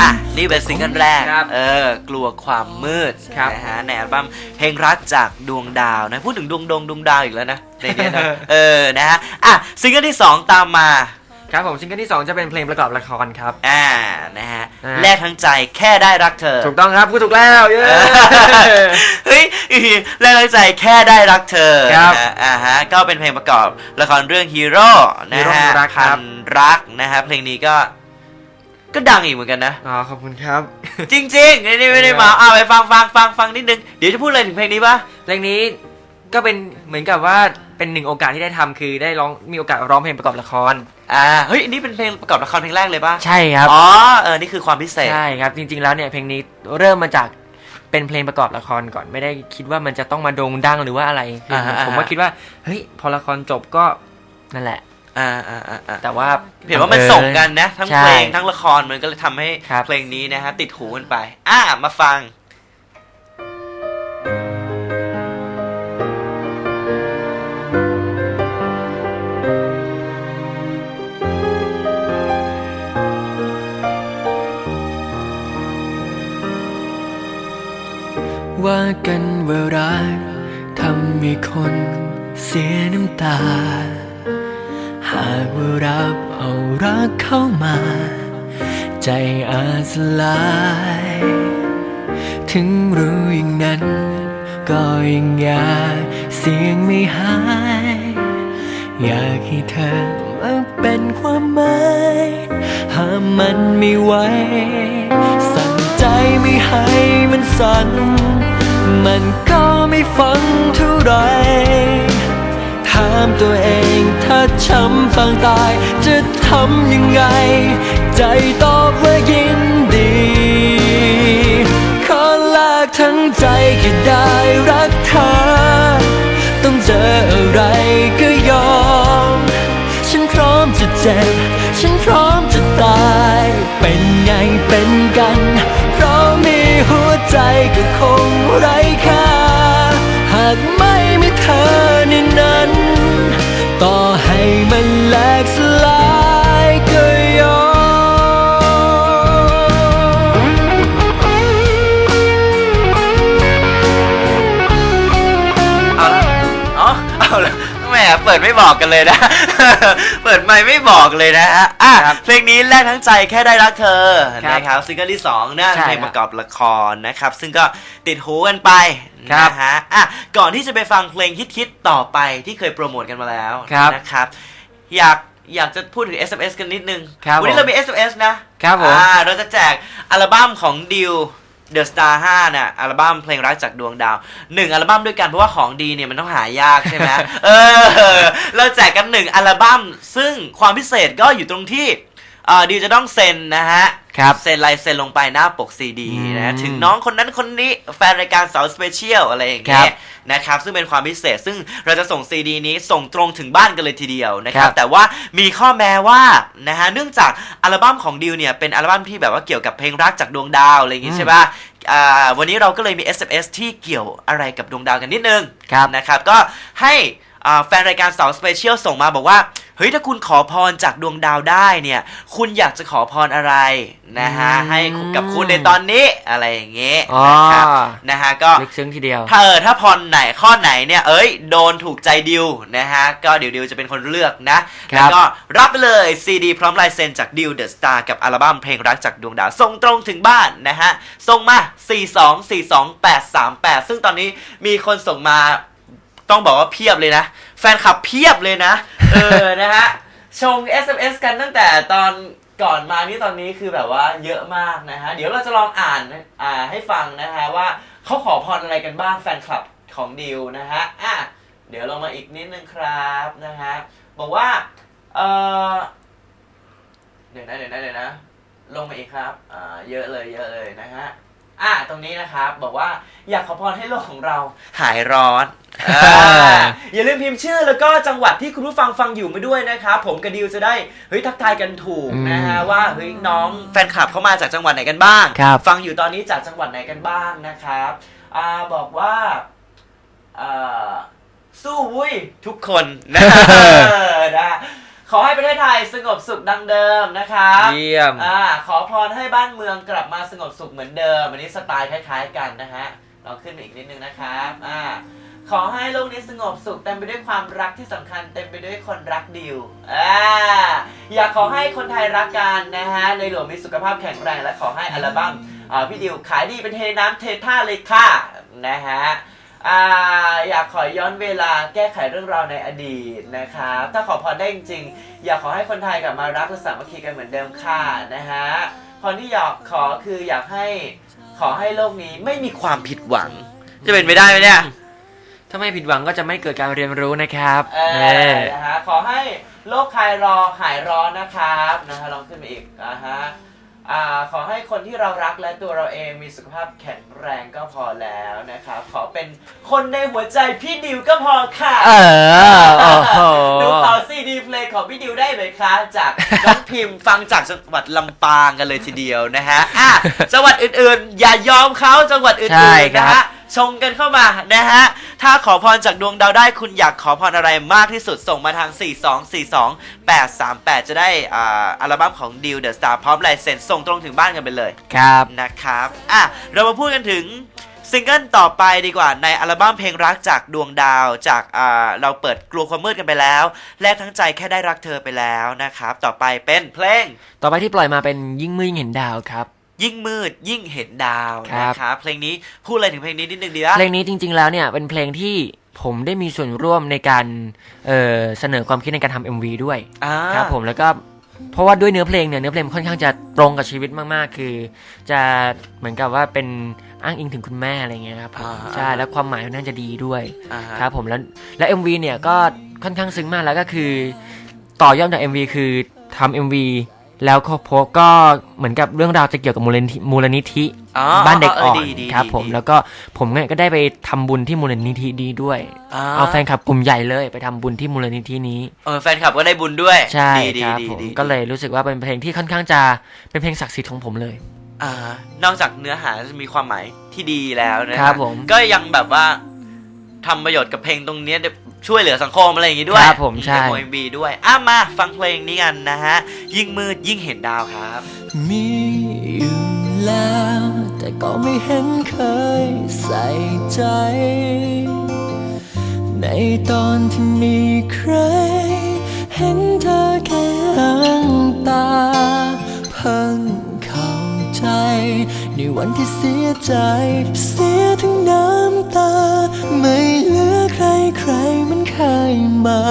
อะ นี่เป็นซิงเกิลแรก ครับเออ กลัวความมืดครับนะฮะในอัลบั้มเพลงรักจากดวงดาวนะ พูดถึงดวงดงดวงดาวอีกแล้วนะในเนี้ยนะ เออ นะฮะ อะ ซิงเกิลที่ 2 ตามมา ครับผมซิงเกิลที่2จะเป็นเพลงประกอบละครครับ อ่า นะฮะ อ่า แลกทั้งใจแค่ได้รักเธอ ถูกต้องครับพูดถูกแล้วเย้ เฮ้ยแรงใจแค่ได้รักเธอครับนะอ่าฮะ ก็เป็นเพลงประกอบละครเรื่องฮีโร่นะฮีโร่ฮะรักครับพันรักนะฮะเพลงนี้ก็ ก็ดังอีกเหมือนกันนะ อ๋อขอบคุณครับ จริงๆนี่นี่ไม่ได้มาเอาไปฟังฟังฟังฟังนิดนึง เดี๋ยวจะพูดอะไรถึงเพลงนี้ปะเพลงนี้ก็เป็นเหมือนกับว่าเป็นหนึ่งโอกาสที่ได้ทำคือได้ร้องมีโอกาสร้องเพลงประกอบละคร อ่าเฮ้ยนี่เป็นเพลงประกอบละครเพลงแรกเลยปะใช่ครับ อ๋อเออนี่คือความพิเศษ ใช่ครับ จริงๆแล้วเนี่ยเพลงนี้เริ่มมาจากเป็นเพลงประกอบละครก่อนไม่ได้คิดว่ามันจะต้องมาโด่งดังหรือว่าอะไรคืออาฮะอ่าฮะผมว่าคิดว่าเฮ้ยพอละครจบก็นั่นแหละ อ่าอ่าอ่าอ่าแต่ว่า เห็นว่ามันส่งกันนะ ทั้งใช่เพลงทั้งละครมันก็เลยทำให้ครับ เพลงนี้นะฮะติดหูกันไป อ่ามาฟัง ว่ากันว่ารักทำให้คนเสียน้ำตา หากว่ารับเอารักเข้ามา ใจอาจสลาย ถึงรู้อย่างนั้น ก็ยังอยากเสียงไม่หาย อยากให้เธอมาเป็นความหมายห้ามมันไม่ไหว สั่งใจไม่ให้มันสั่น มันก็ไม่ฟังเท่าไร ถามตัวเอง ถ้าช้ำปางตาย จะทำยังไง ใจตอบว่ายินดี ขอแลกทั้งใจแค่ได้รักเธอ ต้องเจออะไรก็ยอม ฉันพร้อมจะเจ็บ ฉันพร้อมจะตาย เป็นไงเป็นกัน เพราะมีหัวใจก็คงไร้ค่า ในนั้น ต่อให้มันแหลกสลาย เปิดไม่บอกกันเลยนะ เปิดไม่ไม่บอกเลยนะฮะอะครับเพลงนี้แรกทั้งใจแค่ได้รักเธอครับนะครับซิงเกิลที่2นะใช่เพลงประกอบละครนะครับ ซึ่งก็ติดหูกันไปครับ นะฮะอะก่อนที่จะไปฟังเพลงฮิตๆต่อไปที่เคยโปรโมทกันมาแล้วครับนะครับ อยากอยากจะพูดถึง SMS กันนิดนึง ครับวันี้ผมเรามี SMS นะครับผม อ่าเราจะแจกอัลบั้มของดิว The Star 5น่ะอัลบั้มเพลงรักจากดวงดาวหนึ่งอัลบั้มด้วยกันเพราะว่าของดีเนี่ยมันต้องหายากใช่ไหม เออ เราแจกกันหนึ่งอัลบั้มซึ่งความพิเศษก็อยู่ตรงที่ อ่าดิวจะต้องเซ็นนะฮะครับเซ็นลายเซ็นลงไปหน้าปกซีดีอืมนะถึงน้องคนนั้นคนนี้แฟนรายการสาวสเปเชียลอะไรอย่างครัเงี้ยบนะครับซึ่งเป็นความพิเศษซึ่งเราจะส่งซีดีนี้ส่งตรงถึงบ้านกันเลยทีเดียวนะครัครับบแต่ว่ามีข้อแม้ว่านะฮะเนื่องจากอัลบั้มของดิวเนี่ยเป็นอัลบั้มที่แบบว่าเกี่ยวกับเพลงรักจากดวงดาวอะไรอย่างงี้ใช่ป่ะอ่าวันนี้เราก็เลยมี SMS ที่เกี่ยวอะไรกับดวงดาวกันนิดนึงครับนะครับก็ให้อ่าแฟนรายการสาวสเปเชียลส่งมาบอกว่า เฮ้ยถ้าคุณขอพรจากดวงดาวได้เนี่ย คุณอยากจะขอพรอะไรนะฮะอืมให้กับคุณในตอนนี้อะไรอย่างเงี้ยอ๋อนะครับนะฮะก็ลึกซึ้งทีเดียว ถ้าเออถ้าพรไหนข้อไหนเนี่ยเอ้ยโดนถูกใจดิวนะฮะก็เดี๋ยวดิวจะเป็นคนเลือกนะครับแล้วก็รับไปเลยซีดีพร้อมลายเซ็นจากดิวเดอะสตาร์กับอัลบั้มเพลงรักจากดวงดาวส่งตรงถึงบ้านนะฮะส่งมา 4242838 ซึ่งตอนนี้มีคนส่งมา ต้องบอกว่าเพียบเลยนะ แฟนคลับเพียบเลยนะ เออ นะฮะ ชง SMS กันตั้งแต่ตอนก่อนมานี่ตอนนี้คือแบบว่าเยอะมากนะฮะ เดี๋ยวเราจะลองอ่านอ่าให้ฟังนะฮะว่าเขาขอพรอะไรกันบ้างแฟนคลับของดิวนะฮะ อะ เดี๋ยวลงมาอีกนิดนึงครับนะฮะ บอกว่า เออเดี๋ยวนะเดี๋ยวนะเดี๋ยวนะ ลงมาอีกครับ อ่า เยอะเลยเยอะเลยนะฮะ อะตรงนี้นะครับ บอกว่าอยากขอพรให้โลกของเราหายร้อนอ่าอย่าลืมพิมพ์ชื่อแล้วก็จังหวัดที่คุณผู้ฟังฟังอยู่มาด้วยนะครับผมกับดิวจะได้เฮ้ยทักทายกันถูกนะฮะว่าเฮ้ยน้องแฟนคลับเขามาจากจังหวัดไหนกันบ้าง ครับ ฟังอยู่ตอนนี้จากจังหวัดไหนกันบ้างนะครับอ่าบอกว่าอ่าสู้วุ้ยทุกคนนะนะ ขอให้ประเทศไทยสงบสุขดังเดิมนะครับเยี่ยมอ่าขอพรให้บ้านเมืองกลับมาสงบสุขเหมือนเดิมอันนี้สไตล์คล้าย ๆ กันนะฮะลองขึ้นมาอีกนิดนึงนะครับอ่าขอให้โลกนี้สงบสุขเต็มไปด้วยความรักที่สำคัญเต็มไปด้วยคนรักดิวอ่าอยากขอให้คนไทยรักกันนะฮะในหลวงมีสุขภาพแข็งแรงและขอให้อัลบั้มอ่าพี่ดิวขายดีเป็นเทน้ำเทท่าเลยค่ะนะฮะ อ่าอยากขอย้อนเวลาแก้ไขเรื่องราวในอดีตนะครับ ถ้าขอพรได้จริงๆ อยากขอให้คนไทยกลับมารักและสามัคคีกันเหมือนเดิมค่ะนะฮะพรที่อยากขอคืออยากให้ขอให้โลกนี้ไม่มีความผิดหวัง จะเป็นไปได้ไหมเนี่ย ถ้าไม่ผิดหวังก็จะไม่เกิดการเรียนรู้นะครับเอเน่อนะฮะขอให้โรคคลายรอหายร้อนนะครับนะฮะลองขึ้นมาอีกนะฮะอ่า ขอให้คนที่เรารักและตัวเราเองมีสุขภาพแข็งแรงก็พอแล้วนะครับ ขอเป็นคนในหัวใจพี่ดิวก็พอค่ะเออโอ้โหหนูขอซีดีเพลงของพี่ดิวได้ไหมคะจากน้องพิมพ์ฟังจากจังหวัดลำปางกันเลยทีเดียวนะฮะอะจังหวัดอื่นๆ อย่ายอมเขาจังหวัดอื่ใช่นๆครันะบฮะ ชงกันเข้ามานะฮะ ถ้าขอพรจากดวงดาวได้คุณอยากขอพรอะไรมากที่สุดส่งมาทาง 4242838 จะได้อ่าอัลบั้มของดิวเดอะสตาร์พร้อมลายเซ็นส่งตรงถึงบ้านกันไปเลยครับนะครับ อะ เรามาพูดกันถึงซิงเกิลต่อไปดีกว่าในอัลบั้มเพลงรักจากดวงดาวจากอ่าเราเปิดกลัวความมืดกันไปแล้ว แลกทั้งใจแค่ได้รักเธอไปแล้วนะครับ ต่อไปเป็นเพลง ต่อไปที่ปล่อยมาเป็นยิ่งมืดยิ่งเห็นดาวครับ ยิ่งมืดยิ่งเห็นดาวครับนะครับเพลงนี้พูดอะไรถึงเพลงนี้นิดนึงดีวะเพลงนี้จริง ๆ แล้วเนี่ยเป็นเพลงที่ผมได้มีส่วนร่วมในการเอ่อเสนอความคิดในการทำ MV ด้วยอ่าครับผมแล้วก็เพราะว่าด้วยเนื้อเพลงเนี่ยเนื้อเพลงค่อนข้างจะตรงกับชีวิตมากๆ คือ จะเหมือนกับว่าเป็นอ้างอิงถึงคุณแม่อะไรเงี้ยครับผมใช่แล้วความหมายค่อนข้างจะดีด้วยอ่าฮะครับผมแล้วและ MV เนี่ยก็ค่อนข้างซึ้งมากแล้วก็คือ ต่อยอดจาก MV คือทำ MV แล้วก็พบก็เหมือนกับเรื่องราวจะเกี่ยวกับมูลนิธิมูลนิธิอ๋อบ้านเด็กอ่อนดีดีครับดีผมดี แล้วก็ผมเนี่ยก็ได้ไปทำบุญที่มูลนิธิดีด้วย อ่าเอาแฟนคลับกลุ่มใหญ่เลยไปทำบุญที่มูลนิธินี้ เออแฟนคลับก็ได้บุญด้วยใช่ดีดีครับดีผมดีก็เลยรู้สึกว่าเป็นเพลงที่ค่อนข้างจะเป็นเพลงศักดิ์สิทธิ์ของผมเลย อ่านอกจากเนื้อหาจะมีความหมายที่ดีแล้วนะฮะครับผม ก็ยังแบบว่าทำประโยชน์กับเพลงตรงเนี้ย ช่วยเหลือสังคมอะไรอย่างงี้ด้วยครับผมใช่ในโมบีด้วยอะมาฟังเพลงนี้กันนะฮะ ยิ่งมืดยิ่งเห็นดาวครับ มีอยู่แล้ว แต่ก็ไม่เห็นเคยใส่ใจ ในตอนที่มีใคร เห็นเธอแค่หางตา เพิ่งเข้าใจ ในวันที่เสียใจ เสียทั้งน้ำตาไม่ มา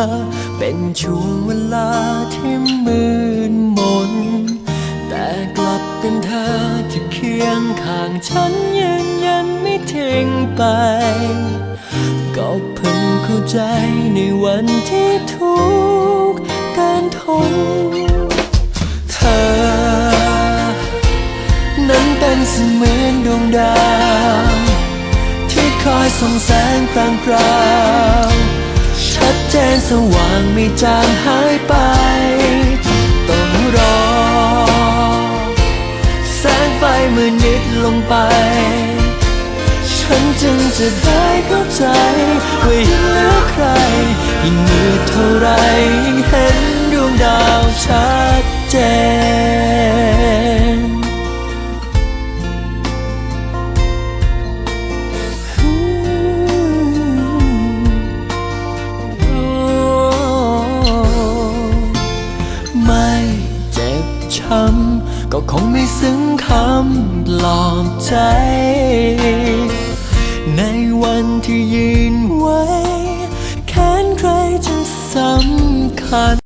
เป็นช่วงเวลาที่มืดมน แต่กลับเป็นเธอที่เคียงข้างฉันยืนยันไม่ทิ้งไป ก็เพิ่งเข้าใจในวันที่ทุกข์กินทน เธอ นั้นเป็นเสมือนดวงดาว ที่คอยส่องแสงพรางพราว ชัดเจนสว่างไม่จางหายไป ต้องรอ แสงไฟมือนิดลงไป ฉันจึงจะได้เข้าใจ ว่ายังเหลือใคร ยิ่งมืดเท่าไรยิ่งเห็นดวงดาวชัดเจน ก็คงไม่ซึ้งคำปลอบใจ ในวันที่ยืนไว้ แค้นใครจะสำคัญ